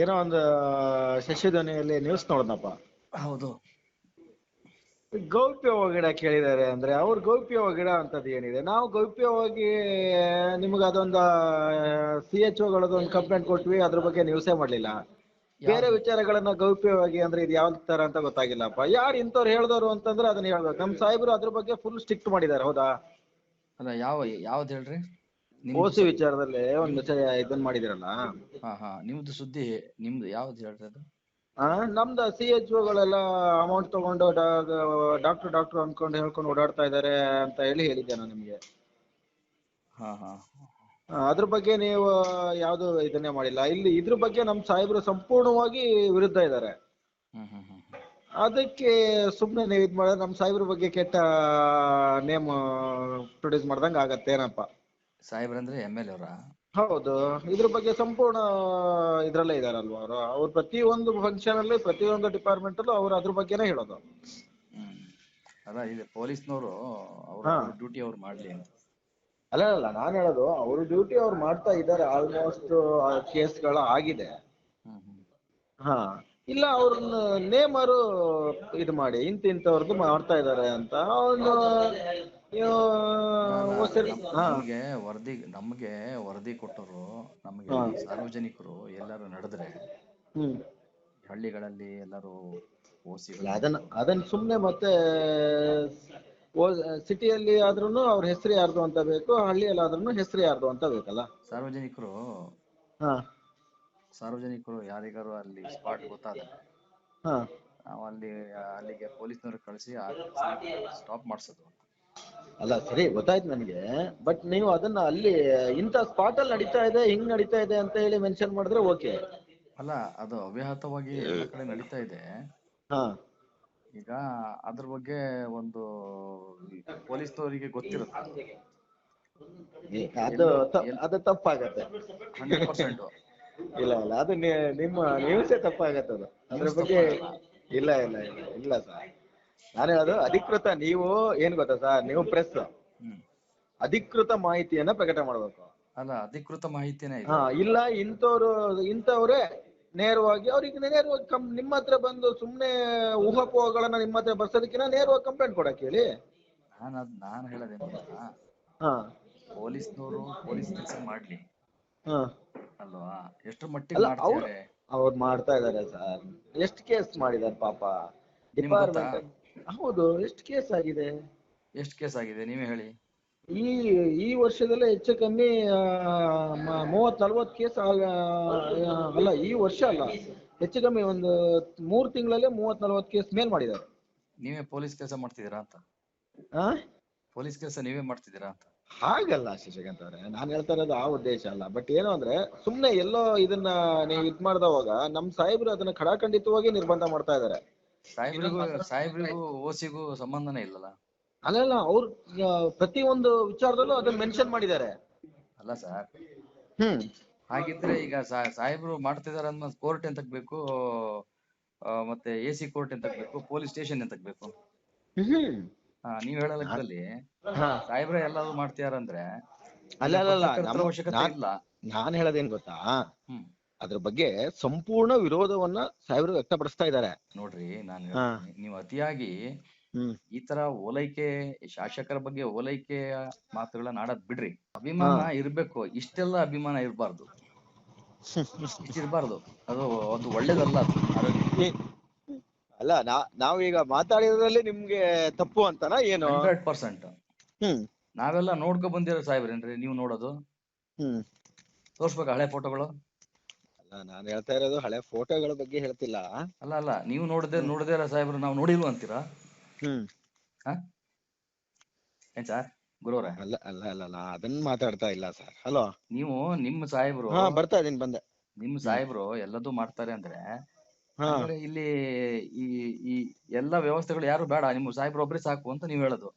ಏನೋ ಒಂದು ಶಶಿಧ್ವನಿಯಲ್ಲಿ ನ್ಯೂಸ್ ನೋಡ್ದಪ್ಪ. ಹೌದು. ಗೌಪ್ಯವ ಗಿಡ ಕೇಳಿದ್ದಾರೆ ಅಂದ್ರೆ ಅವ್ರ ಗೌಪ್ಯವ ಗಿಡ ಅಂತದ್ ಏನಿದೆ? ನಾವು ಗೌಪ್ಯವಾಗಿ ನಿಮ್ಗೆ ಅದೊಂದು ಸಿ ಎಚ್ ಒಂದು ಕಂಪ್ಲೇಂಟ್ ಕೊಟ್ವಿ ಅದ್ರ ಬಗ್ಗೆ ನ್ಯೂಸೇ ಮಾಡ್ಲಿಲ್ಲ. ಬೇರೆ ವಿಚಾರಗಳನ್ನ ಗೌಪ್ಯವಾಗಿ ಅಂದ್ರೆ ಇದು ಯಾವ ತರ ಅಂತ ಗೊತ್ತಾಗಿಲ್ಲಪ್ಪ. ಯಾರು ಇಂಥವ್ರು ಹೇಳ್ದವ್ರು ಅಂತಂದ್ರೆ ಅದನ್ನ ಹೇಳ್ಬೇಕು. ನಮ್ ಸಾಹೇಬ್ರು ಅದ್ರ ಬಗ್ಗೆ ಫುಲ್ ಸ್ಟ್ರಿಕ್ಟ್ ಮಾಡಿದ್ದಾರೆ ಹೌದಾ? ಅಲ್ಲ ಯಾವ ಯಾವ್ದು ಹೇಳ್ರಿ? ಓಸಿ ವಿಚಾರದಲ್ಲಿ ಒಂದು ಇದನ್ನ ಮಾಡಿದಿರಲ್ಲ? ಹಾ ಹಾ. ನಿಮ್ದು ಸುದ್ದಿ ನಿಮ್ದು ಯಾವ್ದು ಆ ನಮ್ದು ಸಿ ಎಚ್ ಗಳೆಲ್ಲ ಅಮೌಂಟ್ ತಗೊಂಡು ಡಾಕ್ಟರ್ ಡಾಕ್ಟರ್ ಅನ್ಕೊಂಡು ಹೇಳ್ಕೊಂಡು ಓಡಾಡ್ತಾ ಇದ್ದಾರೆ ಅಂತ ಹೇಳಿ ಹೇಳಿದ್ದೆ ನಾನು ನಿಮ್ಗೆ. ಹಾ ಹಾ. ಆ, ಅದ್ರ ಬಗ್ಗೆ ನೀವು ಯಾವ್ದು ಇದನ್ನೇ ಮಾಡಿಲ್ಲ. ಇಲ್ಲಿ ಇದ್ರ ಬಗ್ಗೆ ನಮ್ ಸಾಹೇಬ್ರು ಸಂಪೂರ್ಣವಾಗಿ ವಿರುದ್ಧ ಇದ್ದಾರೆ ಹ್ಮ್ ಹ್ಮ್ ಹ್ಮ್ ಹ್ಮ್. ಅದಕ್ಕೆ ಸುಮ್ನೆ ನೀವು ಇದ್ ಮಾಡಿದ್ರೆ ನಮ್ ಸಾಹೇಬ್ರ ಬಗ್ಗೆ ಕೆಟ್ಟ ನೇಮ್ ಪ್ರೊಡ್ಯೂಸ್ ಮಾಡ್ದಂಗ ಆಗತ್ತೇನಪ್ಪ ಸಾಹೇಬ್ರಂದ್ರೆ ಎಂ ಎಲ್ ಅವರ? ಹೌದು. ಇದ್ರ ಬಗ್ಗೆ ಸಂಪೂರ್ಣ ಇದ್ರಲ್ಲೇ ಇದಾರಲ್ವ ಅವರು? ಪ್ರತಿ ಪ್ರತಿಯೊಂದು ಫಂಕ್ಷನ್ ಅಲ್ಲಿ ಪ್ರತಿಯೊಂದು ಡಿಪಾರ್ಟ್ಮೆಂಟ್ ಅಲ್ಲೂ ಅವ್ರು ಅದ್ರ ಬಗ್ಗೆನೇ ಹೇಳೋದು. ಅಲ್ಲ ಇದೆ ಪೊಲೀಸ್ನವರು ಅವ್ರ ಹಾ. ಡ್ಯೂಟಿ ಅವ್ರು ಮಾಡ್ಲಿ ಅಂತ. ಅಲ್ಲ ಅಲ್ಲ ನಾನು ಹೇಳೋದು ಅವ್ರ ಡ್ಯೂಟಿ ಅವ್ರು ಮಾಡ್ತಾ ಇದ್ದಾರೆ ಆಲ್ಮೋಸ್ಟ್ ಕೇಸ್ಗಳು ಆಗಿದೆ. ಹ್ಮ್ ಹ್ಮ್. ಹಾ. ಇಲ್ಲ ಅವ್ರನ್ನ ನೇಮರು ಇದು ಮಾಡಿ ಇಂತ ಇಂಥವ್ರದ್ದು ಮಾಡ್ತಾ ಇದ್ದಾರೆ ಅಂತ. ಅವನು ಹಾ ನಮ್ಗೆ ವರದಿ ನಮ್ಗೆ ವರದಿ ಕೊಟ್ಟರು ನಮ್ಗೆ ಹಾ. ಸಾರ್ವಜನಿಕರು ಎಲ್ಲರೂ ನಡೆದ್ರೆ ಹ್ಮ್. ಹಳ್ಳಿಗಳಲ್ಲಿ ಎಲ್ಲರೂ ಓಸಿ ಅದನ್ನ ಅದನ್ನ ಸುಮ್ನೆ ಮತ್ತೆ ಸಿಟಿಯಲ್ಲಿ ಆದ್ರೂನು ಅವ್ರ ಹೆಸರು ಯಾರ್ದು ಅಂತ ಬೇಕು ಹಳ್ಳಿಯಲ್ಲಿ ಆದ್ರೂನು ಹೆಸರು ಯಾರ್ದು ಅಂತ ಬೇಕಲ್ಲ? ಸಾರ್ವಜನಿಕರು ಹಾ. ಸಾರ್ವಜನಿಕರು ಯಾರಿಗಾರು ಅಲ್ಲಿ ಸ್ಪಾಟ್ ಗೊತ್ತಾದ್ರೆ ಹಾ. ನಾವು ಅಲ್ಲಿ ಅಲ್ಲಿಗೆ ಪೊಲೀಸ್ನವ್ರು ಕಳಿಸಿ ಸ್ಟಾಪ್ ಮಾಡ್ಸೋದು. ಅಲ್ಲ ಸರಿ ಗೊತ್ತಾಯ್ತು ನನಗೆ. ಬಟ್ ನೀವು ಅದನ್ನ ಅಲ್ಲಿ ಇಂಥ ಸ್ಪಾಟ್ ಅಲ್ಲಿ ನಡೀತಾ ಇದೆ ಹಿಂಗ್ ನಡೀತಾ ಇದೆ ಅಂತ ಹೇಳಿ ಮೆನ್ಷನ್ ಮಾಡಿದ್ರೆ ಓಕೆ ಅಲ್ಲ ಅದು ಅವ್ಯಾಹತವಾಗಿ ಎಲ್ಲ ಕಡೆ ನಡೀತಾ ಇದೆ. ಹಾ. ಈಗ ಅದ್ರ ಬಗ್ಗೆ ಒಂದು ಪೊಲೀಸ್ ಅವರಿಗೆ ಗೊತ್ತಿರುತ್ತೆ. ಅದು ತ- ಅದು ತಪ್ಪಾಗತ್ತೆ. Hundred percent. ಇಲ್ಲ ಇಲ್ಲ ಅದು ನಿ- ನಿಮ್ಮ ನ್ಯೂಸೇ ತಪ್ಪಾಗತ್ತೆ ಅದು. ಅದ್ರ ಬಗ್ಗೆ ಇಲ್ಲ ಇಲ್ಲ ಇಲ್ಲ ಇಲ್ಲ ಸರ್. ನಾನು ಹೇಳೋದು ಅಧಿಕೃತ ನೀವು ಏನ್ ಗೊತ್ತಾ ಸರ್? ನೀವು ಪ್ರೆಸ್ ಅಧಿಕೃತ ಮಾಹಿತಿಯನ್ನ ಪ್ರಕಟ ಮಾಡ್ಬೇಕು. ಅಲ್ಲ ಅಧಿಕೃತ ಮಾಹಿತಿನೇ ಇದೆ. ಹಾ ಇಲ್ಲ ಇಂಥವ್ರು ಇಂಥವ್ರೇ ನೇರವಾಗಿ ಅವ್ರಿಗೆ ನೇರವಾಗಿ ಕಂ ನಿಮ್ಮ ಹತ್ರ ಬಂದು ಸುಮ್ನೆ ಊಹಾಪೋಹಗಳನ್ನ ನಿಮ್ಮ ಹತ್ರ ಬರ್ಸೋದಕ್ಕಿಂತ ನೇರವಾಗಿ ಕಂಪ್ಲೇಂಟ್ ಕೊಡಕ್ ಹೇಳಿ ನಾನು ಅದ್ ನಾನು ಹೇಳೋದೇನು ಗೊತ್ತಾ? ಹಾ. ಪೊಲೀಸ್ನವರು ಪೊಲೀಸ್ ಕೆಲಸ ಮಾಡ್ಲಿ. ಹಾ. ಅಲ್ವಾ? ಎಷ್ಟು ಮಟ್ಟಿಗೆ ಅಲ್ಲ, ಅವ್ರು- ಮಾಡ್ತಾರೆ ಅವ್ರು ಮಾಡ್ತಾ ಇದಾರೆ ಸರ್. ಎಷ್ಟು ಕೇಸ್ ಮಾಡಿದಾರೆ ಪಾಪ? ನಿಮ್ಗ್ ಗೊತ್ತಾ? ಡಿಪಾರ್ಟ್ಮೆಂಟ್ ಹೌದು ಎಷ್ಟು ಕೇಸ್ ಆಗಿದೆ? ಎಷ್ಟು ಕೇಸ್ ಆಗಿದೆ ನೀವೇ ಹೇಳಿ. ಈ ಈ ವರ್ಷದಲ್ಲೇ ಹೆಚ್ಚು ಕಮ್ಮಿ ಮೂವತ್ ನಲ್ವತ್ ಕೇಸ್ ಅಲ್ಲ ಈ ವರ್ಷ ಅಲ್ಲ. ಹೆಚ್ಚು ಕಮ್ಮಿ ಒಂದು ಮೂರ್ ತಿಂಗಳಲ್ಲೇ ಮೂವತ್ ನಲ್ವತ್ ಕೇಸ್ ಮೇಲ್ ಮಾಡಿದ್ದಾರೆ. ನೀವೇ ಪೊಲೀಸ್ ಕೆಲಸ ಮಾಡ್ತಿದ್ದೀರಾ ಅಂತ? ಆ? ಪೊಲೀಸ್ ಕೆಲಸ ನೀವೇ ಮಾಡ್ತಿದ್ದೀರಾ ಅಂತ? ಹಾಗಲ್ಲ ಶಶಿಕಾಂತ್ ಅವ್ರೆ ನಾನ್ ಹೇಳ್ತಾ ಇರೋದು ಆ ಉದ್ದೇಶ ಅಲ್ಲ. ಬಟ್ ಏನು ಅಂದ್ರೆ ಸುಮ್ನೆ ಎಲ್ಲೋ ಇದನ್ನ ನೀವು ಇದ್ ಮಾಡ್ದವಾಗ ನಮ್ ಸಾಹೇಬ್ರು ಅದನ್ನ ಖಡಾಖಂಡಿತವಾಗಿ ನಿರ್ಬಂಧ ಮಾಡ್ತಾ ಇದಾರೆ ಸಾಹೇಬ್ರಿಗೂ ಸಾಹೇಬ್ರಿಗೂ ಓಸಿಗೂ ಸಂಬಂಧನೇ ಇಲ್ಲಲ್ಲ? ಅಲ್ಲಲ್ಲ ಅವ್ರು ಪ್ರತಿ ಒಂದು ವಿಚಾರದಲ್ಲೂ ಅದನ್ನ ಮೆನ್ಷನ್ ಮಾಡಿದ್ದಾರೆ. ಅಲ್ಲ ಸರ್. ಹ್ಮ್. ಹಾಗಿದ್ರೆ ಈಗ ಸಾ- ಸಾಹೇಬ್ರು ಮಾಡ್ತಿದಾರೆ ಕೋರ್ಟ್ ಎಂತಕ್ ಬೇಕು ಆ, ಮತ್ತೆ ಎ ಸಿ ಕೋರ್ಟ್ ಎಂತಕ್ ಬೇಕು ಪೊಲೀಸ್ ಸ್ಟೇಷನ್ ಎಂತಕ್ ಬೇಕು ಹ್ಮ್. ಹಾ ನೀವ್ ಹೇಳೋ ಲೆಕ್ಕದಲ್ಲಿ ಹಾ. ಸಾಹೇಬ್ರೆ ಎಲ್ಲಾದ್ರು ಮಾಡ್ತಿದಾರಂದ್ರೆ ಅಲ್ಲ ಅಲ್ಲ ಅಲ್ಲ ಪತ್ರಕರ್ತರ ನಮ್ಮ- ಅವಶ್ಯಕತೆ ನಾನ್- ಇಲ್ಲ. ನಾನ್ ಹೇಳೋದೇನ್ ಗೊತ್ತಾ? ಹ್ಮ್. ಅದ್ರ ಬಗ್ಗೆ ಸಂಪೂರ್ಣ ವಿರೋಧವನ್ನ ಸಾಹೇಬರು ವ್ಯಕ್ತಪಡಿಸ್ತಾ ಇದ್ದಾರೆ. ನೋಡ್ರಿ ನಾನು ಹಾ. ನೀವು ಅತಿಯಾಗಿ ಹ್ಮ್. ಈ ತರ ಓಲೈಕೆ ಶಾಸಕರ ಬಗ್ಗೆ ಓಲೈಕೆಯ ಮಾತುಗಳನ್ನ ಆಡೋದ್ ಬಿಡ್ರಿ. ಅಭಿಮಾನ ಇರ್ಬೇಕು ಇಷ್ಟೆಲ್ಲ ಅಭಿಮಾನ ಇರಬಾರ್ದು. ಇಷ್ಟ ಇರಬಾರ್ದು. ಅದು ಒಂದು ಒಳ್ಳೇದಲ್ಲ ಅದು. ಅಲ್ಲ ನಾ ನಾವೀಗ ಮಾತಾಡಿದ್ರಲ್ಲಿ ನಿಮ್ಗೆ ತಪ್ಪು ಅಂತನಾ ಏನು? Hundred percent. ಹ್ಮ್. ನಾವೆಲ್ಲ ನೋಡ್ಕೊ ಬಂದಿರೋ ಸಾಹೇಬ್ರೇನ್ರಿ ನೀವು ನೋಡೋದು. ಹ್ಮ್. ತೋರ್ಸ್ಬೇಕಾ ಹಳೆ ಫೋಟೋಗಳು? ನಾನ್ ಹೇಳ್ತಾ ಇರೋದು ಹಳೆ ಫೋಟೋಗಳ ಬಗ್ಗೆ ಹೇಳ್ತಿಲ್ಲ. ಅಲ್ಲ ಅಲ್ಲ ನೀವು ನೋಡದೆ ನೋಡದೆ ಇರೋ ಸಾಹೇಬ್ರು ನಾವು ನೋಡಿಲ್ವ ಅಂತೀರಾ? ಹ್ಮ್. ಹಾ? ಏನ್ ಸರ್ ಗುರುವ್ರೆ? ಅಲ್ಲ ಅಲ್ಲ ಅಲ್ಲ ನಾ ಅದನ್ನ ಮಾತಾಡ್ತಾ ಇಲ್ಲ ಸರ್. ಹಲೋ ನೀವು ನಿಮ್ಮ ಸಾಹೇಬ್ರು ಹಾ ಬರ್ತಾ ಇದೀನಿ ಬಂದೆ. ನಿಮ್ ಸಾಹೇಬ್ರು ಎಲ್ಲದೂ ಮಾಡ್ತಾರೆ ಅಂದ್ರೆ ಹಾ. ಅಂದ್ರೆ ಇಲ್ಲಿ ಈ ಈ ಎಲ್ಲಾ ವ್ಯವಸ್ಥೆಗಳು ಯಾರು ಬೇಡ ನಿಮ್ಮ ಸಾಹೇಬ್ರು ಒಬ್ರೇ ಸಾಕು ಅಂತ ನೀವ್ ಹೇಳೋದು.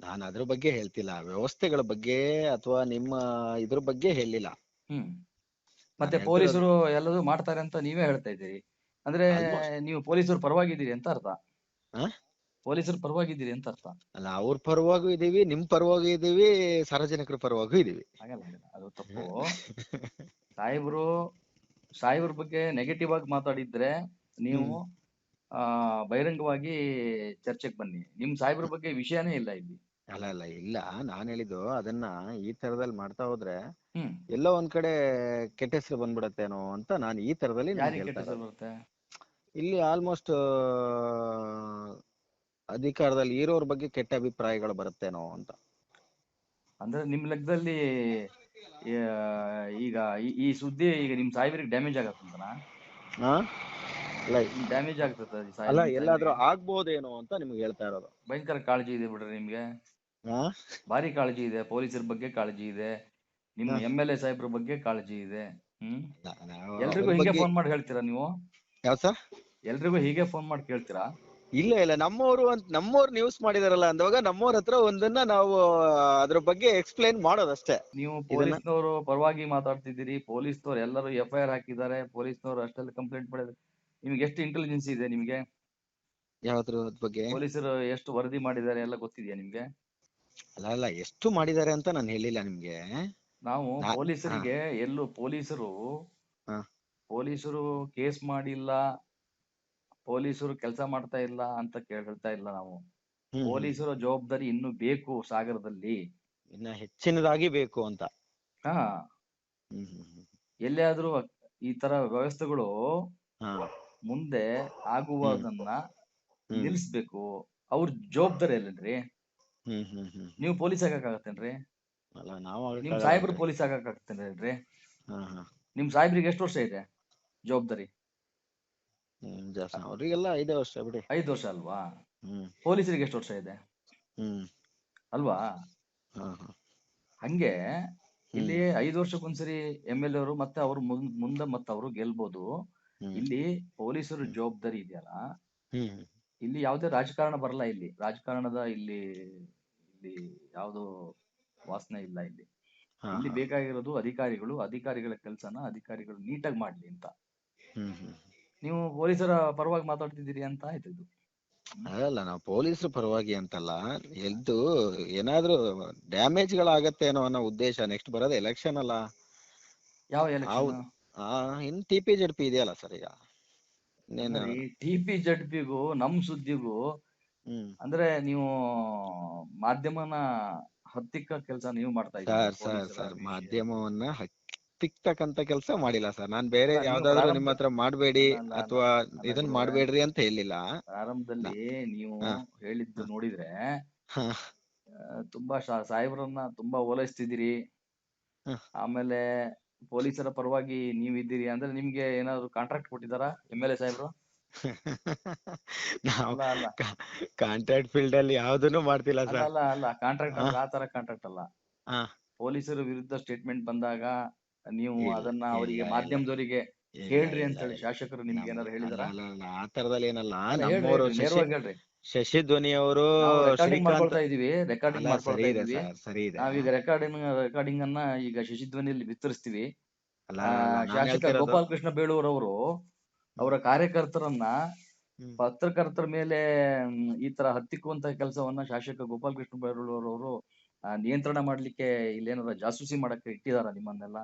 ನಾನು ಅದ್ರ ಬಗ್ಗೆ ಹೇಳ್ತಿಲ್ಲ. ವ್ಯವಸ್ಥೆಗಳ ಬಗ್ಗೆ ಅಥವಾ ನಿಮ್ಮ ಇದ್ರ ಬಗ್ಗೆ ಹೇಳಿಲ್ಲ. ಹ್ಮ್. ಮತ್ತೆ ಪೊಲೀಸರು ಎಲ್ಲದೂ ಮಾಡ್ತಾರೆ ಅಂತ ನೀವೇ ಹೇಳ್ತಾ ಇದ್ದೀರಿ. ಅಂದ್ರೆ. ನೀವು ಪೊಲೀಸರು ಪರವಾಗಿದ್ದೀರಿ ಅಂತ ಅರ್ಥ? ಹಾ? ಪೊಲೀಸರು ಪರವಾಗಿದ್ದೀರಿ ಅಂತ ಅರ್ಥ? ಅಲ್ಲ ಅವ್ರ ಪರವಾಗೂ ಇದೀವಿ ನಿಮ್ ಪರವಾಗೂ ಇದೀವಿ ಸಾರ್ವಜನಿಕರ ಪರವಾಗೂ ಇದೀವಿ ಹಾಗಲ್ಲ ಹಾಗಲ್ಲ. ಅದು ತಪ್ಪು. ಸಾಹೇಬ್ರು ಸಾಹೇಬ್ರ ಬಗ್ಗೆ ನೆಗೆಟಿವ್ ಆಗಿ ಮಾತಾಡಿದ್ರೆ ನೀವು ಆ ಬಹಿರಂಗವಾಗಿ ಚರ್ಚೆಗೆ ಬನ್ನಿ. ನಿಮ್ ಸಾಹೇಬ್ರ ಬಗ್ಗೆ ವಿಷಯನೇ ಇಲ್ಲ ಇಲ್ಲಿ. ಅಲ್ಲ ಅಲ್ಲ ಇಲ್ಲ. ನಾನ್ ಹೇಳಿದ್ದು ಅದನ್ನ ಈ ತರದಲ್ಲಿ ಮಾಡ್ತಾ ಹೋದ್ರೆ ಹ್ಮ್. ಎಲ್ಲೋ ಒಂದ್ ಕಡೆ ಕೆಟ್ಟ ಹೆಸರು ಬಂದ್ಬಿಡತ್ತೇನೋ ಅಂತ ನಾನು ಈ ತರದಲ್ಲಿ ನಿಮ್ಗೆ ಯಾರಿಗೆ ಕೆಟ್ಟ ಹೆಸರು ಬರುತ್ತೆ? ಇಲ್ಲಿ ಆಲ್ಮೋಸ್ಟ್ ಅಧಿಕಾರದಲ್ಲಿ ಇರೋರ್ ಬಗ್ಗೆ ಕೆಟ್ಟ ಅಭಿಪ್ರಾಯಗಳು ಬರುತ್ತೇನೋ ಅಂತ. ಅಂದ್ರೆ ನಿಮ್ ಲೆಕ್ಕದಲ್ಲಿ ಆ, ಈಗ ಈ- ಈ ಸುದ್ದಿ ಈಗ ನಿಮ್ ಸಾಹೇಬ್ರಿಗೆ ಡ್ಯಾಮೇಜ್ ಆಗತ್ತಂತನಾ? ಹಾ ಅಲ್ಲ ಡ್ಯಾಮೇಜ್ ಆಗ್ತದ ಅಲ್ಲ ಎಲ್ಲಾದ್ರೂ ಆಗ್ಬೋದೇನೋ ಅಂತ ನಿಮ್ಗೆ ಹೇಳ್ತಾ ಇರೋದು. ಭಯಂಕರ ಕಾಳಜಿ ಇದೆ ಬಿಡ್ರಿ ನಿಮ್ಗೆ. ಭಾರಿ ಕಾಳಜಿ ಇದೆ ಪೊಲೀಸರ ಬಗ್ಗೆ ಕಾಳಜಿ ಇದೆ ನಿಮ್ಮ ಎಂ ಎಂ ಎಲ್ ಎ ಸಾಹೇಬ್ರ ಬಗ್ಗೆ ಕಾಳಜಿ ಇದೆ ಹ್ಮ್? ಎಲ್ರಿಗೂ ಹೀಗೆ ಫೋನ್ ಮಾಡಿ ಹೇಳ್ತೀರಾ ನೀವು? ಯಾವ ಸರ್? ಎಲ್ರಿಗೂ ಹೀಗೆ ಫೋನ್ ಮಾಡಿ ಕೇಳ್ತೀರಾ? ಇಲ್ಲ ಇಲ್ಲ ನಮ್ಮವರು ನಮ್ಮವ್ರು ನ್ಯೂಸ್ ಮಾಡಿದಾರಲ್ಲ ಅಂದಾಗ ನಮ್ಮವ್ರ ಹತ್ರ ಒಂದನ್ನ ನಾವು ಅದ್ರ ಬಗ್ಗೆ ಎಕ್ಸ್ಪ್ಲೈನ್ ಮಾಡೋದಷ್ಟೇ. ನೀವು ಪೊಲೀಸ್ನವರು ಪರವಾಗಿ ಮಾತಾಡ್ತಿದ್ದೀರಿ ಪೊಲೀಸ್ನವ್ರು ಎಲ್ಲರೂ ಎಫ್ ಐ ಆರ್ ಹಾಕಿದ್ದಾರೆ ಪೊಲೀಸ್ನವರು ಅಷ್ಟೆಲ್ಲ ಕಂಪ್ಲೇಂಟ್ ಮಾಡಿದ್ರೆ ನಿಮ್ಗೆ ಎಷ್ಟು ಇಂಟೆಲಿಜೆನ್ಸ್ ಇದೆ ನಿಮ್ಗೆ? ಯಾವ್ದ್ರ ಬಗ್ಗೆ? ಪೊಲೀಸರು ಎಷ್ಟು ವರದಿ ಮಾಡಿದ್ದಾರೆ ಎಲ್ಲ ಗೊತ್ತಿದೆಯಾ ನಿಮ್ಗೆ? ಅಲ್ಲ ಅಲ್ಲ ಎಷ್ಟು ಮಾಡಿದ್ದಾರೆ ಅಂತ ನಾನು ಹೇಳಿಲ್ಲ ನಿಮ್ಗೆ. ನಾವು ನಾ- ಪೊಲೀಸರಿಗೆ ಎಲ್ಲೂ ಪೊಲೀಸರು ಹಾ. ಪೊಲೀಸರು ಕೇಸ್ ಮಾಡಿಲ್ಲ ಪೊಲೀಸರು ಕೆಲಸ ಮಾಡ್ತಾ ಇಲ್ಲ ಅಂತ ಕೇಳ್ ಹೇಳ್ತಾ ಇಲ್ಲ ನಾವು. ಹ್ಮ್. ಪೊಲೀಸರ ಜವಾಬ್ದಾರಿ ಇನ್ನು ಬೇಕು ಸಾಗರದಲ್ಲಿ. ಇನ್ನ ಹೆಚ್ಚಿನದಾಗಿ ಬೇಕು ಅಂತ. ಹಾ. ಹ್ಮ್ ಹ್ಮ್ ಹ್ಮ್. ಎಲ್ಲಿಯಾದ್ರೂ ಈ ತರ ವ್ಯವಸ್ಥೆಗಳು ಹಾ. ಮುಂದೆ ಆಗುವುದನ್ನ ಹ್ಮ್. ನಿಲ್ಲಿಸ್ಬೇಕು ಅವ್ರ ಜವಾಬ್ದಾರಿ ಅಲ್ಲೇನ್ರಿ ಹ್ಮ್ ಹ್ಮ್ ಹ್ಮ್ ನೀವು ಪೊಲೀಸ್ ಆಗಕ್ಕಾಗತ್ತೇನ್ರಿ ಅಲ್ಲ ನಾವು ನಿಮ್ ಸಾಹೇಬ್ರು ಪೊಲೀಸ್ ಆಗಕ್ಕಾಗತ್ತೇನ್ರಿ ಹಾ ಹಾ. ನಿಮ್ ಸಾಹೇಬ್ರಿಗೆ ಎಷ್ಟು ವರ್ಷ ಇದೆ ಜವಾಬ್ದಾರಿ? ಹ್ಮ್ ಜಾಸ್ತಿ. ಅವ್ರಿಗೆಲ್ಲ ಐದೇ ವರ್ಷ ಬಿಡಿ. ಐದು ವರ್ಷ ಅಲ್ವಾ? ಹ್ಮ್. ಪೊಲೀಸರಿಗೆ ಎಷ್ಟು ವರ್ಷ ಇದೆ ಹ್ಮ್. ಅಲ್ವಾ? ಹಾ ಹಾ. ಹಂಗೆ ಇಲ್ಲಿ ಐದು ವರ್ಷಕ್ಕೊಂದ್ಸರಿ ಎಂ ಎಲ್ ಅವರು ಮತ್ತೆ ಅವ್ರು ಮುಂದ್ ಮುಂದೆ ಮತ್ತೆ ಅವರು ಗೆಲ್ಬಹುದು ಹ್ಮ್. ಇಲ್ಲಿ ಪೊಲೀಸರ ಜವಾಬ್ದಾರಿ ಇದೆಯಲ್ಲ? ಹ್ಮ್. ಇಲ್ಲಿ ಯಾವುದೇ ರಾಜಕಾರಣ ಬರಲ್ಲ ಇಲ್ಲಿ. ರಾಜಕಾರಣದ ಇಲ್ಲಿ ಇಲ್ಲಿ ಯಾವುದು ವಾಸನೆ ಇಲ್ಲ ಇಲ್ಲಿ. ಇಲ್ಲಿ ಬೇಕಾಗಿರೋದು ಅಧಿಕಾರಿಗಳು ಅಧಿಕಾರಿಗಳ ಕೆಲಸನ ಅಧಿಕಾರಿಗಳು ನೀಟಾಗಿ ಮಾಡ್ಲಿ ಅಂತ. ನೀವು ಪೊಲೀಸರ ಪರವಾಗಿ ಮಾತಾಡ್ತಿದ್ದೀರಿ ಅಂತ ಆಯ್ತು ಇದು. ಅಲ್ಲ ನಾವು ಪೊಲೀಸರು ಪರವಾಗಿ ಅಂತಲ್ಲ ಎದ್ದು ಏನಾದ್ರೂ ಡ್ಯಾಮೇಜ್ ಗಳಾಗತ್ತೇನೋ ಅನ್ನೋ ಉದ್ದೇಶ ನೆಕ್ಸ್ಟ್ ಬರೋದು ಎಲೆಕ್ಷನ್ ಅಲ್ಲ. ಯಾವ ಎಲೆಕ್ಷನ್ ಇನ್ ಟಿ ಪಿ ಜೆಡ್ ಪಿ ಇದೆಯಲ್ಲ ಸರ್ ಈಗ. ಟಿಪಿ ಟಿ ಪಿ ಜಡ್ ಪಿಗೂ ನಮ್ ಸುದ್ದಿಗೂ ಅಂದ್ರೆ ನೀವು ಮಾಧ್ಯಮನ ಹತ್ತಿಕ್ಕ ಕೆಲಸ ನೀವು ಮಾಡ್ತಾ ಸರ್ ಇದ್ದೀರಿ ಸರ್ ಸರ್. ಮಾಧ್ಯಮವನ್ನ ಹತ್ತಿಕ್ತಕ್ಕಂತ ಕೆಲಸ ಮಾಡಿಲ್ಲ ಸರ್. ನಾನ್ ಬೇರೆ ಯಾವ್ದಾದ್ರು ನಿಮ್ಮ ಹತ್ರ ಮಾಡ್ಬೇಡಿ ಅಥವಾ ಇದನ್. ಮಾಡ್ಬೇಡ್ರಿ ಅಂತ ಹೇಳಿಲ್ಲ. ಪ್ರಾರಂಭದಲ್ಲಿ ನೀವು ಹೇಳಿದ್ದು ನೋಡಿದ್ರೆ ತುಂಬಾ ಸಾಹೇಬರನ್ನ ಸಾಹೇಬ್ರನ್ನ ತುಂಬಾ ಓಲೈಸ್ತಿದ್ದೀರಿ. ಆಮೇಲೆ ಪೊಲೀಸರ ಪರವಾಗಿ ನೀವಿದ್ದೀರಿ. ಅಂದ್ರೆ ನಿಮ್ಗೆ ಏನಾದ್ರು ಕಾಂಟ್ರಾಕ್ಟ್ ಕೊಟ್ಟಿದಾರಾ ಎಂ ಎಲ್ ಎ ಸಾಹೇಬ್ರು? ನಾವು ಅಲ್ಲ ಅಲ್ಲ. ಕಾಂಟ್ರಾಕ್ಟ್ ಫೀಲ್ಡ್ ಅಲ್ಲಿ ಯಾವ್ದನ್ನು ಮಾಡ್ತಿಲ್ಲ ಅಲ್ಲ ಸರ್ ಅಲ್ಲ ಅಲ್ಲ. ಕಾಂಟ್ರಾಕ್ಟ್ ಅಲ್ಲ ಆ ತರ ಕಾಂಟ್ರಾಕ್ಟ್ ಅಲ್ಲ. ಹಾ. ಪೊಲೀಸರ ವಿರುದ್ಧ ಸ್ಟೇಟ್ಮೆಂಟ್ ಬಂದಾಗ ನೀವು ಇಲ್ಲ, ಅದನ್ನ ಇಲ್ಲ, ಅವರಿಗೆ ಇಲ್ಲ. ಮಾಧ್ಯಮದವರಿಗೆ ಹೇಳ್ರಿ ಅಂತ ಹೇಳಿ ಶಾಸಕರು ನಿಮ್ಗೆ ಏನಾದ್ರು ಹೇಳಿದಾರ? ಅಲ್ಲ, ಅಲ್ಲ, ಆ ತರದಲ್ಲಿ ಏನಲ್ಲ. ನಮ್ಮವರು ಶಶಿ ನೇರವಾಗಿ ಹೇಳ್ರಿ. ಶಶಿ ಧ್ವನಿ ಅವರು ರೆಕಾರ್ಡಿಂಗ್ ಶ್ರೀಕಾಂತ್ ಮಾಡ್ಕೊಳ್ತಾ ಇದೀವಿ ರೆಕಾರ್ಡಿಂಗ್ ಅಲ್ಲ ಸರಿ ಮಾಡ್ಕೊಳ್ತಾ ಇದೆ ಇದೀವಿ ಸರ್ ಸರಿ ಇದೆ. ನಾವೀಗ ರೆಕಾರ್ಡಿಂಗ್ ರೆಕಾರ್ಡಿಂಗ್ ಅನ್ನ ಈಗ ಶಶಿಧ್ವನಿಯಲ್ಲಿ ಬಿತ್ತರಿಸ್ತೀವಿ. ಅಲ್ಲ ಆ, ಅಲ್ಲ, ಅಲ್ಲ, ನಾನ್ ಶಾಸಕ ಹೇಳ್ತಿರೋದು- ಗೋಪಾಲಕೃಷ್ಣ ಬೇಳೂರ್ ಅವರು ಅವರ ಕಾರ್ಯಕರ್ತರನ್ನ ಪತ್ರಕರ್ತರ ಮೇಲೆ ಈ ತರ ಹತ್ತಿಕ್ಕುವಂತ ಕೆಲಸವನ್ನ ಶಾಸಕ ಗೋಪಾಲಕೃಷ್ಣ ಬೇಳೂರ್ ಅವರು ನಿಯಂತ್ರಣ ಮಾಡ್ಲಿಕ್ಕೆ ಇಲ್ಲೇನಾರ ಜಾಸೂಸಿ ಮಾಡಕ್ಕೆ ಇಟ್ಟಿದಾರ ನಿಮ್ಮನ್ನೆಲ್ಲ?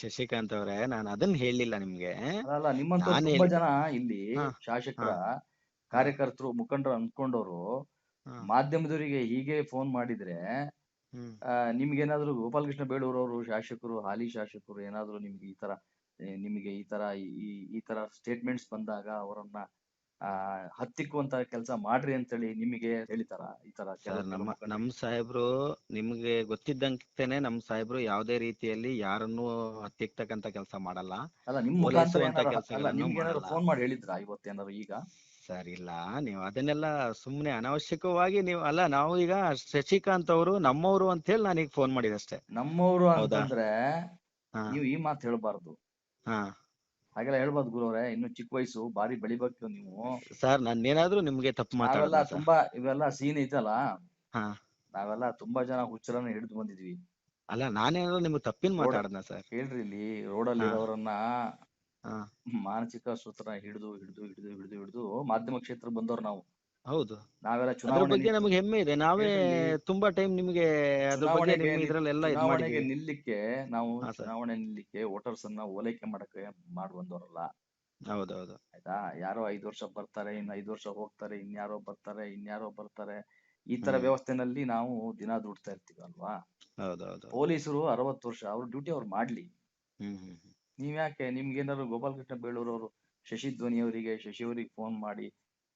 ಶಶಿಕಾಂತ್ ಅವರೇ ನಾನು ಅದನ್ನ ಹೇಳಿಲ್ಲ ನಿಮ್ಗೆ. ಅಲ್ಲ ನಿಮ್ಮಂತ ತುಂಬಾ ಜನ ಇಲ್ಲಿ ಶಾಸಕ ಶಾಸಕರ ಕಾರ್ಯಕರ್ತರು ಮುಖಂಡರು ಅನ್ಕೊಂಡವರು ಮಾಧ್ಯಮದವರಿಗೆ ಹೀಗೆ ಫೋನ್ ಮಾಡಿದ್ರೆ ನಿಮ್ಗೆ ಏನಾದ್ರು ಗೋಪಾಲ ಗೋಪಾಲಕೃಷ್ಣ ಬೇಳೂರವರು ಶಾಸಕರು ಹಾಲಿ ಶಾಸಕರು ಏನಾದ್ರು ನಿಮ್ಗೆ ಈ ತರ ನಿಮಗೆ ಈ ತರ ಈ ಈ- ತರ ಸ್ಟೇಟ್ಮೆಂಟ್ಸ್ ಬಂದಾಗ ಅವರನ್ನ ಆ ಹತ್ತಿಕ್ಕುವಂತ ಕೆಲಸ ಮಾಡ್ರಿ ಅಂತೇಳಿ ನಿಮಗೆ ಹೇಳಿತಾರ ಈ ತರ ನಮ್ಮ ನಮ್ ಸಾಹೇಬ್ರು ನಿಮ್ಗೆ ಗೊತ್ತಿದ್ದಂತೆನೆ ನಮ್ ಸಾಹೇಬ್ರು ಯಾವ್ದೇ ರೀತಿಯಲ್ಲಿ ಯಾರನ್ನು ಹತ್ತಿಕ್ತಕ್ಕಂತ ಕೆಲಸ ಮಾಡಲ್ಲ. ಅಲ್ಲ ನಿಮ್ ಮುಖಾಂತರ ಫೋನ್ ಮಾಡಿ ಹೇಳಿದ್ರ ಇವತ್ತೇನಾದ್ರು ಈಗ? ಸರಿ ಇಲ್ಲ. ನೀವು ಅದನ್ನೆಲ್ಲ ಸುಮ್ನೆ ಅನಾವಶ್ಯಕವಾಗಿ ನೀವು ಅಲ್ಲ ನಾವು ಈಗ ಶಶಿಕಾಂತ್ ಅವರು ನಮ್ಮವರು ಅಂತ ಹೇಳಿ ನಾನೀಗ ಫೋನ್ ಮಾಡಿದಷ್ಟೇ. ನಮ್ಮವರು ಹೌದಾ? ಅಂತಂದ್ರೆ ನೀವು ಈ ಮಾತು ಹೇಳ್ಬಾರ್ದು. ಹಾ. ಹಾಗೆಲ್ಲ ಹೇಳ್ಬಾರ್ದು ಅವರೇ ಇನ್ನು ಚಿಕ್ಕ ವಯಸ್ಸು ಬಾರಿ ಬೆಳಿಬೇಕು ನೀವು. ಸರ್ ನಾನೇನಾದ್ರೂ ನಿಮ್ಗೆ ತಪ್ಪು ನಾವೆಲ್ಲ ಸರ್ ತುಂಬಾ ಇವೆಲ್ಲ ಸೀನ್ ಐತಲ್ಲ? ಹಾ. ನಾವೆಲ್ಲ ತುಂಬಾ ಜನ ಹುಚ್ಚರನ್ನ ಹಿಡಿದು ಬಂದಿದ್ವಿ. ಅಲ್ಲ ನಾನೇನಾದ್ರೂ ನಿಮ್ಗೆ ತಪ್ಪಿನ ನೋಡ- ಮಾತಾಡದ್ನ ಸರ್? ಹೇಳ್ರಿ ಇಲ್ಲಿ ರೋಡಲ್ಲಿ ಹಾ. ಇರೋರನ್ನ ಹಾ. ಮಾನಸಿಕ ಸೂತ್ರ ಹಿಡಿದು ಹಿಡಿದು ಹಿಡಿದು ಹಿಡಿದು ಹಿಡಿದು ಮಾಧ್ಯಮ ಕ್ಷೇತ್ರ ಬಂದವ್ರು ನಾವು. ಹೌದು. ನಾವೆಲ್ಲ ಅದ್ರ ಚುನಾವಣೆ ಬಗ್ಗೆ ನಮಗೆ ಹೆಮ್ಮೆ ಇದೆ. ನಾವೇ ತುಂಬಾ ಟೈಮ್ ನಿಮಗೆ ಅದ್ರ ಬಗ್ಗೆ ಚುನಾವಣೆಗೆ ನಿಮ್ಮ ಇದ್ರಲ್ಲೆಲ್ಲ ಇದ್ ಚುನಾವಣೆಗೆ ನಿಲ್ಲಿಕ್ಕೆ ನಾವು ಹಾ, ಸರ್. ಚುನಾವಣೆ ನಿಲ್ಲಿಕ್ಕೆ ವೋಟರ್ಸ್ ಅನ್ನ ಓಲೈಕೆ ಮಾಡಕ್ಕೆ ಮಾಡಿ ಬಂದವರಲ್ಲ ಹೌದೌದು. ಆಯ್ತಾ? ಯಾರೋ ಐದು ವರ್ಷ ಬರ್ತಾರೆ ಇನ್ನು ಐದು ವರ್ಷ ಹೋಗ್ತಾರೆ ಇನ್ಯಾರೋ ಬರ್ತಾರೆ ಇನ್ಯಾರೋ ಬರ್ತಾರೆ. ಈ ತರ ಹ್ಮ್. ವ್ಯವಸ್ಥೆನಲ್ಲಿ ನಾವು ದಿನ ದುಡ್ತಾ ಇರ್ತೀವಿ ಅಲ್ವಾ? ಪೊಲೀಸರು ಅರವತ್ತು ವರ್ಷ ಅವ್ರ ಡ್ಯೂಟಿ ಅವ್ರು ಮಾಡ್ಲಿ. ಹ್ಮ್ ಹ್ಮ್ ಹ್ಮ್. ನೀವ್ ಯಾಕೆ ನಿಮ್ಗೆ ಏನಾದ್ರು ಗೋಪಾಲಕೃಷ್ಣ ಬೇಳೂರು ಅವರು ಶಶಿ ಧ್ವನಿ ಅವರಿಗೆ ಶಶಿ ಅವರಿಗೆ ಫೋನ್ ಮಾಡಿ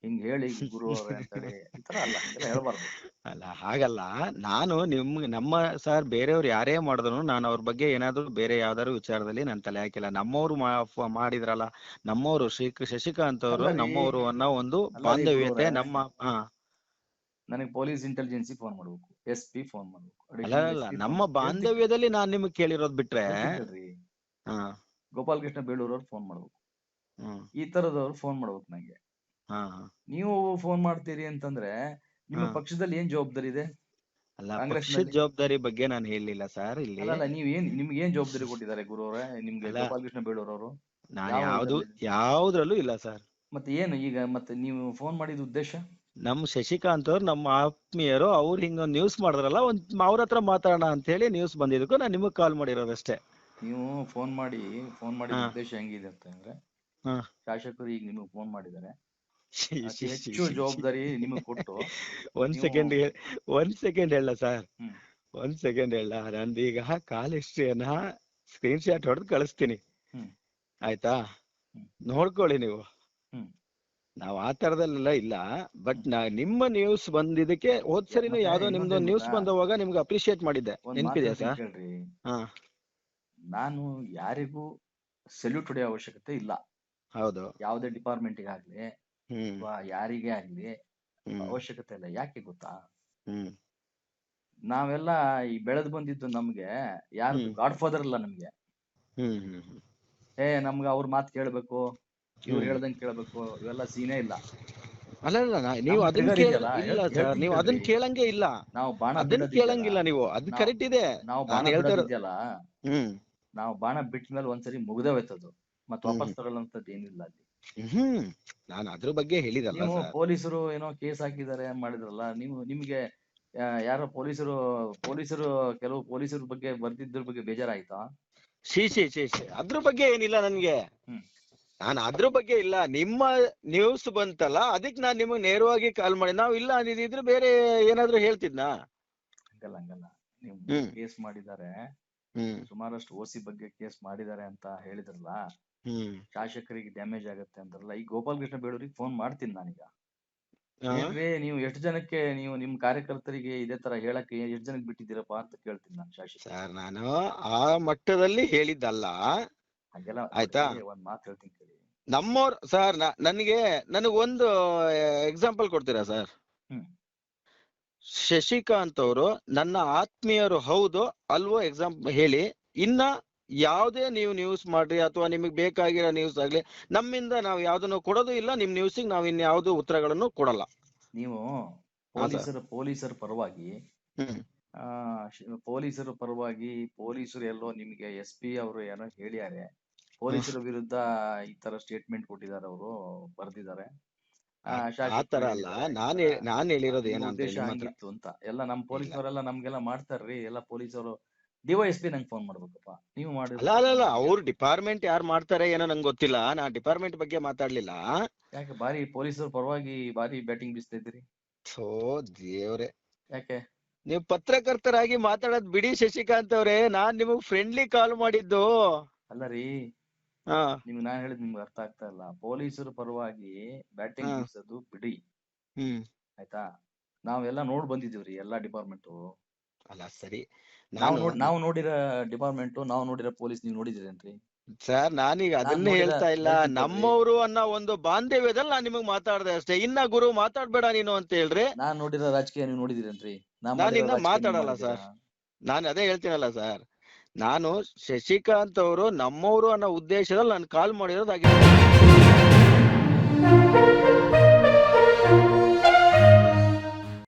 ಹಿಂಗ್ ಹೇಳಿ ಗುರು ಅವ್ರೆ ಅಂತೇಳಿ ಅಲ್ಲ ಹಂಗೆಲ್ಲ ಹೇಳ್ಬಾರ್ದು. ಅಲ್ಲ ಹಾಗಲ್ಲ. ನಾನು ನಿಮ್ಗೆ ನಮ್ಮ ಸರ್ ಬೇರೆಯವ್ರು ಯಾರೇ ಮಾಡಿದ್ರು ನಾನು ಅವ್ರ ಬಗ್ಗೆ ಏನಾದ್ರು ಬೇರೆ ಯಾವ್ದಾದ್ರು ವಿಚಾರದಲ್ಲಿ ನಾನು ತಲೆ ಹಾಕಿಲ್ಲ. ನಮ್ಮವ್ರು ಮಾ- ಮಾಡಿದ್ರಲ್ಲ ನಮ್ಮವ್ರು ಶ್ರೀ ಶಶಿಕಾಂತ್ ಅವರು ಅಲ್ಲ ರೀ. ನಮ್ಮವ್ರು ಅನ್ನೋ ಒಂದು ಅಲ್ಲ ರೀ ಬಾಂಧವ್ಯತೆ. ನಮ್ಮ ಹಾ. ನನಗೆ ಪೊಲೀಸ್ ಇಂಟೆಲಿಜೆನ್ಸಿ ಫೋನ್ ಮಾಡ್ಬೇಕು ಎಸ್ ಪಿ ಫೋನ್ ಮಾಡ್ಬೇಕು ಅಲ್ಲ additional ಅಲ್ಲ SP ನಮ್ಮ ಬಾಂಧವ್ಯದಲ್ಲಿ ನಾನ್ ನಿಮ್ಗೆ ಕೇಳಿರೋದ್ ಬಿಟ್ರೆ ಕೇಳ್ರಿ. ಹಾ. ಗೋಪಾಲಕೃಷ್ಣ ಬೇಳೂರ್ ಅವ್ರು ಫೋನ್ ಮಾಡ್ಬೇಕು. ಹ್ಮ್. ಈ ತರದವ್ರು ಫೋನ್ ಮಾಡ್ಬೇಕು ನಂಗೆ. ಹಾ ಹಾ. ನೀವು ಫೋನ್ ಮಾಡ್ತೀರಿ ಅಂತಂದ್ರೆ ನಿಮ್ಮ ಹಾ. ಪಕ್ಷದಲ್ಲಿ ಏನ್ ಜವಾಬ್ದಾರಿ ಇದೆ ಅಲ್ಲ ಕಾಂಗ್ರೆಸ್ನಲ್ಲಿ- ಪಕ್ಷದ ಜವಾಬ್ದಾರಿ ಬಗ್ಗೆ ನಾನು ಹೇಳಲಿಲ್ಲ ಸರ್ ಇಲ್ಲಿ ಅಲ್ಲ ನೀವ್ ಏನ್ ನಿಮ್ಗೆ ಏನ್ ಜವಾಬ್ದಾರಿ ಕೊಟ್ಟಿದ್ದಾರೆ ಗುರು ಅವರೇ ನಿಮ್ಗೆ ಅಲ್ಲ. ಗೋಪಾಲಕೃಷ್ಣ ಬೇಳೂರ್ ಅವರು ನಾನು ಯಾವ ಯಾವ್ದು ಇದ್ರಲ್ಲಿ? ಯಾವ್ದ್ರಲ್ಲೂ ಇಲ್ಲ ಸರ್ ಮತ್ತೆ ಏನು ಈಗ ಮತ್ತೆ ನೀವು ಫೋನ್ ಮಾಡಿದ ಉದ್ದೇಶ ನಮ್ ಶಶಿಕಾಂತ್ ಅವ್ರು ನಮ್ಮ ಆತ್ಮೀಯರು ಅವ್ರು ಹಿಂಗ ನ್ಯೂಸ್ ಮಾಡಿದ್ರಲ್ಲ ಒಂದ್ ಅವ್ರ ಹತ್ರ ಮಾತಾಡೋಣ ಅಂತ ಹೇಳಿ ನ್ಯೂಸ್ ಬಂದಿದ್ದಕ್ಕೂ ನಾನು ನಿಮಗ್ ಕಾಲ್ ಮಾಡಿರೋದಷ್ಟೇ ನೀವು ಫೋನ್ ಮಾಡಿ ಫೋನ್ ಮಾಡಿದ ಉದ್ದೇಶ ಹೆಂಗಿದೆ ಅಂತ ಅಂದ್ರೆ ಹಾ. ಶಾಸಕರು ಈಗ ನಿಮಗೆ ಫೋನ್ ಮಾಡಿದ್ದಾರೆ ಅತಿ ಹೆಚ್ಚು ಜವಾಬ್ದಾರಿ ನಿಮಗೆ ಕೊಟ್ಟು ಒಂದ್ ಸೆಕೆಂಡ್ ಒಂದ್ ಸೆಕೆಂಡ್ ಹೇಳ ಸರ್. ಒಂದ್ ಸೆಕೆಂಡ್ ಹೇಳ. ನಂದೀಗ ಕಾಲ್ ಹಿಸ್ಟ್ರಿಯನ್ನ ಸ್ಕ್ರೀನ್ ಶಾಟ್ ಹೊಡೆದು ಕಳಿಸ್ತೀನಿ. ಆಯ್ತಾ. ನೋಡ್ಕೊಳ್ಳಿ ನೀವು. ನಾವ್ ಆ ತರದಲ್ಲೆಲ್ಲ ಇಲ್ಲ ಬಟ್ ನಾ ನಿಮ್ಮ ನ್ಯೂಸ್ ಬಂದಿದ್ದಕ್ಕೆ ಹೋದ್ ಸರಿನು ಯಾವ್ದೋ ನಿಮ್ದು ನ್ಯೂಸ್? ಬಂದವಾಗ ನಿಮ್ಗೆ ಅಪ್ರಿಶಿಯೇಟ್ ಮಾಡಿದ್ದೆ. ನೆನ್ಪಿದೆ ಸರ್? ನಾನು ಯಾರಿಗೂ ಸೆಲ್ಯೂಟ್ ಹೊಡೆಯೋ ಅವಶ್ಯಕತೆ ಇಲ್ಲ. ಹೌದು. ಯಾವುದೇ ಡಿಪಾರ್ಟ್ಮೆಂಟ್ ಆಗ್ಲಿ ಹ್ಮ್. ಅಥವಾ ಯಾರಿಗೇ ಆಗ್ಲಿ ಹ್ಮ್. ಅವಶ್ಯಕತೆ ಇಲ್ಲ ಯಾಕೆ ಗೊತ್ತಾ? ಹ್ಮ್. ನಾವೆಲ್ಲ ಈ ಬೆಳೆದ್ ಬಂದಿದ್ದು ನಮ್ಗೆ ಯಾರು ಹ್ಮ್. ಗಾಡ್ ಫಾದರ್ ಇಲ್ಲ ನಮ್ಗೆ. ಹ್ಮ್ ಹ್ಮ್ ಹ್ಮ್. ಏ ನಮ್ಗೆ ಅವ್ರ ಮಾತ್ ಕೇಳ್ಬೇಕು ಇವ್ರು ಹ್ಮ್. ಹೇಳ್ದಂಗ್ ಕೇಳ್ಬೇಕು ಇವೆಲ್ಲ ಸೀನೇ ಇಲ್ಲ. ಅಲ್ಲ ಅಲ್ಲ ನಾ- ನೀವು ಅದನ್ನ trigger ಕೇಳ ಇದೆಯಲ್ಲ, ಇಲ್ಲ ಹೇಳ್- ಸರ್ ಹೇಳ್ತೀನಿ ನೀವು ಅದನ್ನ ಕೇಳ್ರಿ. ಕೇಳಂಗೆ ಇಲ್ಲ. ನಾವು ಬಾಣ ಅದನ್ನ ಕೇಳಂಗಿಲ್ಲ ನೀವು ಅದ್ ನಾವು- ಕರೆಕ್ಟ್ ಇದೆ. ನಾವು ನಾನ್ ಬಾಣ ಹೇಳ್ತಾ ಬಿಡೋದಿದೆಯಲ್ಲ. ಹ್ಮ್. ನಾವು ಬಾಣ ಬಿಟ್ಟ ಮೇಲೆ ಒಂದ್ಸರಿ ಮುಗ್ದೇ ಹೋಯ್ತದು ಮತ್ತೆ ಹ್ಮ್. ವಾಪಸ್ ತಗೊಳ್ಳೋಂಥದ್ದು ಏನಿಲ್ಲ ಅಲ್ಲಿ. ಹ್ಮ್ ನಾನು ಅದ್ರ ಬಗ್ಗೆ ಹೇಳಿದಲ್ಲ ನೀವು ಸರ್. ಪೊಲೀಸರು ಏನೋ ಕೇಸ್ ಹಾಕಿದ್ದಾರೆ ಮಾಡಿದ್ರಲ್ಲ ನೀವು ನಿಮ್ಗೆ ಆ, ಯಾರೋ ಪೊಲೀಸರು ಪೊಲೀಸರು ಕೆಲವು ಪೊಲೀಸರ ಬಗ್ಗೆ ಬರ್ದಿದ್ರ ಬಗ್ಗೆ ಬೇಜಾರಾಯ್ತಾ? ಶಿ ಶಿ ಶಿ ಶಿ ಅದ್ರ ಬಗ್ಗೆ ಏನಿಲ್ಲ ನನ್ಗೆ. ಹ್ಮ್. ನಾನು ಅದ್ರ ಬಗ್ಗೆ ಇಲ್ಲ ನಿಮ್ಮ ನ್ಯೂಸ್ ಬಂತಲ್ಲ ಅದಕ್ಕೆ ನಾನ್ ನಿಮಗ್ ನೇರವಾಗಿ ಕಾಲ್ ಮಾಡಿ ನಾವ್ ಇಲ್ಲ ಅಂದಿದ್ರೆ ಬೇರೆ ಏನಾದ್ರು ಹೇಳ್ತಿದ್ನಾ? ಹಂಗಲ್ಲ ಹಂಗಲ್ಲ. ನೀವು ಹ್ಮ್. ಕೇಸ್ ಮಾಡಿದ್ದಾರೆ ಹ್ಮ್. ಸುಮಾರಷ್ಟು ಓಸಿ ಬಗ್ಗೆ ಕೇಸ್ ಮಾಡಿದ್ದಾರೆ ಅಂತ ಹೇಳಿದ್ರಲ್ಲ ಹ್ಮ್ ಶಾಸಕರಿಗೆ ಡ್ಯಾಮೇಜ್ ಆಗುತ್ತೆ ಅಂತಾರಲ್ಲ ಈ ಗೋಪಾಲ್ ಕೃಷ್ಣ ಬೇಳೂರಿಗೆ ಫೋನ್ ಮಾಡ್ತೀನಿ ನಾನೀಗ? ಏನ್ರಿ ನೀವು ಎಷ್ಟು ಜನಕ್ಕೆ ನೀವು ನಿಮ್ ಕಾರ್ಯಕರ್ತರಿಗೆ ಇದೇ ತರ ಹೇಳಕ್ಕೆ ಎಷ್ಟು ಜನಕ್ಕೆ ಬಿಟ್ಟಿದ್ದೀರಪ್ಪ ಅಂತ ಕೇಳ್ತೀನಿ ನಾನು ಶಾಸಕ ಸರ್ ನಾನು ಆ ಮಟ್ಟದಲ್ಲಿ ಹೇಳಿದ್ದಲ್ಲ ಹಾಗೆಲ್ಲ ಆಯ್ತಾ? ಒಂದ್ ಮಾತು ಹೇಳ್ತೀನಿ ಕೇಳಿ ನಮ್ಮವ್ರ ಸರ್ ನನಗೆ ನನಗೊಂದು ಒಂದು ಎಕ್ಸಾಂಪಲ್ ಕೊಡ್ತೀರಾ ಸರ್ ಹ್ಮ್. ಶಶಿಕಾಂತ್ ಅವರು ನನ್ನ ಆತ್ಮೀಯರು ಹೌದು ಅಲ್ವೋ ಎಕ್ಸಾಂಪಲ್ ಹೇಳಿ ಇನ್ನ ಯಾವುದೇ ನೀವು ನ್ಯೂಸ್ ಮಾಡ್ರಿ ಅಥವಾ ನಿಮಗೆ ಬೇಕಾಗಿರೋ ನ್ಯೂಸ್ ಆಗಲಿ ನಮ್ಮಿಂದ ನಾವು ಯಾವ್ದನ್ನು ಕೊಡೋದು ಇಲ್ಲ ನಿಮ್ ನ್ಯೂಸಿಗೆ ನಾವು ಇನ್ಯಾವುದು ಉತ್ತರಗಳನ್ನು ಕೊಡಲ್ಲ. ನೀವು ಪೊಲೀಸರ ಪೊಲೀಸರ ಪರವಾಗಿ ಆ ಪೊಲೀಸರ ಪರವಾಗಿ ಪೊಲೀಸರು ಎಲ್ಲೋ ನಿಮಗೆ ಎಸ್ ಪಿ ಅವರು ಏನೋ ಹೇಳಿದ್ದಾರೆ. ಪೊಲೀಸರ ವಿರುದ್ಧ ಈ ತರ ಸ್ಟೇಟ್ಮೆಂಟ್ ಕೊಟ್ಟಿದ್ದಾರೆ ಅವರು ಬರ್ದಿದ್ದಾರೆ. ಆ, ಆ- ಶಾಸಕರು ಆ ತರ ಅಲ್ಲ. ನಾನ್ ನಾನ್ ಹೇಳಿರೋದು ಏನಂತ ಅಂತ. ಎಲ್ಲ ನಮ್ ಪೊಲೀಸವರೆಲ್ಲ ನಮ್ಗೆಲ್ಲ ಮಾಡ್ತಾರ್ರಿ ಎಲ್ಲ ಪೊಲೀಸರು ಡಿವೈಎಸ್ ಪಿ ನಂಗೆ ಫೋನ್ ಮಾಡ್ಬೇಕಪ್ಪ. ನೀವು ಮಾಡಿ. ಅಲ್ಲ ಅಲ್ಲ ಅಲ್ಲ ಅವ್ರ ಡಿಪಾರ್ಟ್ಮೆಂಟ್ ಯಾರು ಮಾಡ್ತಾರೆ ಏನೋ ನಂಗೆ ಗೊತ್ತಿಲ್ಲ. ನಾ ಡಿಪಾರ್ಟ್ಮೆಂಟ್ ಬಗ್ಗೆ ಮಾತಾಡ್ಲಿಲ್ಲ. ಯಾಕೆ ಬಾರಿ ಪೊಲೀಸರ ಪರವಾಗಿ ಬಾರಿ ಬ್ಯಾಟಿಂಗ್ ಬೀಸ್ತಾ ಇದ್ದೀರಿ. ಸೋ ದೇವ್ರೆ. ಯಾಕೆ? ನೀವು ಪತ್ರಕರ್ತರಾಗಿ ಮಾತಾಡೋದ್ ಬಿಡಿ ಶಶಿಕಾಂತ್ ಅವ್ರೆ. ನಾನ್ ನಿಮಗ್ ಫ್ರೆಂಡ್ಲಿ ಕಾಲ್ ಮಾಡಿದ್ದು. ಅಲ್ಲ ರೀ ಹಾ. ನಿಮ್ಗೆ ನಾನ್ ಹೇಳಿದ್ ನಿಮ್ಗೆ ಅರ್ಥ ಆಗ್ತಾ ಇಲ್ಲ. ಪೊಲೀಸರ ಪರವಾಗಿ ಬ್ಯಾಟಿಂಗ್ ಹಾ. ಬೀಸೋದು ಬಿಡಿ. ಹ್ಮ್. ಆಯ್ತಾ? ನಾವೆಲ್ಲ ನೋಡ್ ಬಂದಿದೀವ್ರಿ ಎಲ್ಲಾ ಡಿಪಾರ್ಟ್ಮೆಂಟ್ ಅಲ್ಲ ಸರಿ. ನಾವು ನೋಡ್ ನಾವು ನೋಡಿರ ಡಿಪಾರ್ಟ್ಮೆಂಟ್ ನಾವು ನೋಡಿರೋ ಪೊಲೀಸ್ ನೀವು ನೋಡಿದಿರೇನ್ರಿ ಸರ್ ನಾನೀಗ ಅದನ್ನೇ ನೋಡಿದ- ಹೇಳ್ತಾ ಇಲ್ಲ. ನಮ್ಮವರು ಅನ್ನೋ ಒಂದು ಬಾಂಧವ್ಯದಲ್ಲಿ ನಾನು ನಿಮಗ್ ಮಾತಾಡ್ದೆ ಅಷ್ಟೇ. ಇನ್ನ ಗುರು ಮಾತಾಡ್ಬೇಡ ನೀನು ಅಂತ ಹೇಳ್ರಿ. ನಾನ್ ನೋಡಿರೋ ರಾಜಕೀಯ ನೀವು ನೋಡಿದಿರೇನ್ರಿ ನಾನ್ ಮಾಡಿರೋ ಇನ್ನ ರಾಜಕೀಯ ನೀವು ಮಾತಾಡಲ್ಲ ಸರ್. ನಾನು ಅದೇ ಹೇಳ್ತೀನಲ್ಲ ಸರ್. ನಾನು ಶಶಿಕಾಂತ್ ಅವರು ನಮ್ಮವರು ಅನ್ನೋ ಉದ್ದೇಶದಲ್ಲಿ ನಾನು ಕಾಲ್ ಮಾಡಿರೋದಾಗಿದೆ